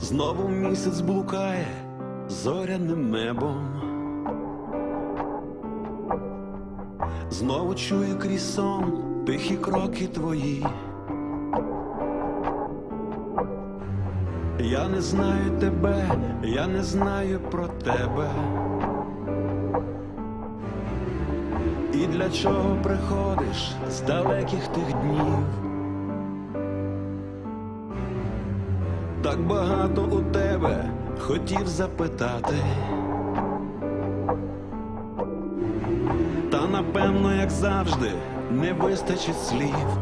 Знову місяць блукає зоряним небом. Знову чую крізь сон тихі кроки твої. Я не знаю тебе, я не знаю про тебе. І для чого приходиш з далеких тих днів? Так багато у тебе хотів запитати. Та напевно, як завжди, не вистачить слів.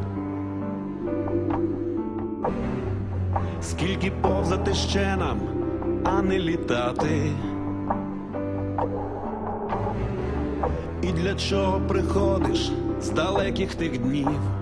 Скільки повзати ще нам, а не літати. І для чого приходиш з далеких тих днів?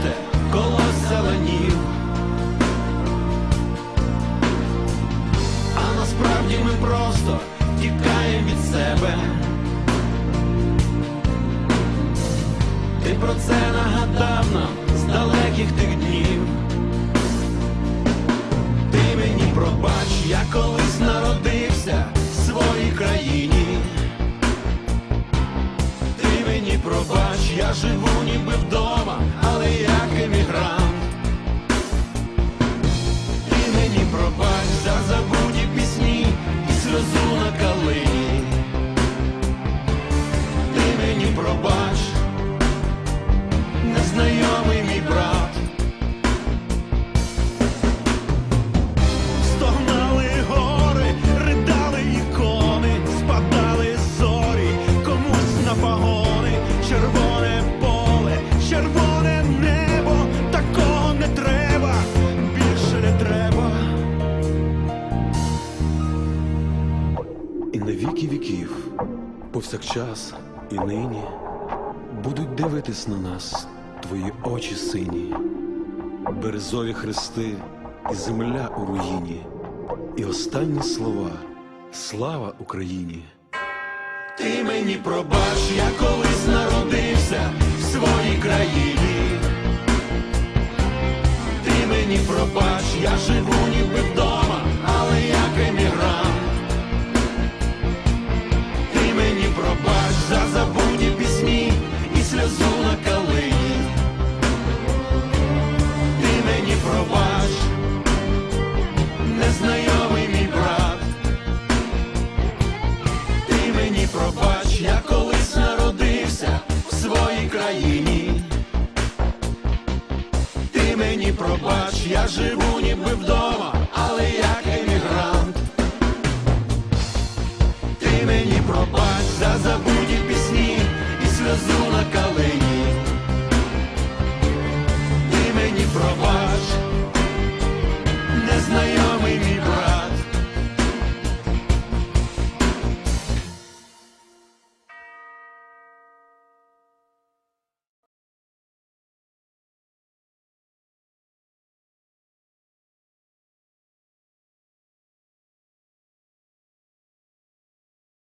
і жовте коло зеленів. А насправді ми просто тікаємо від себе. Ти про це нагадав нам з далеких тих днів. Ти мені пробач, я колись народився в своїй країні. Ти мені пробач, я живу ніби вдома, але як емігрант. Повсякчас і нині будуть дивитись на нас твої очі сині березові хрести і земля у руїні, і останні слова Слава Україні! Ти мені пробач, я колись народився в своїй країні. Ти мені пробач, я живу ніби вдома, Україні. Ти мені пробач, я живу, ніби вдома.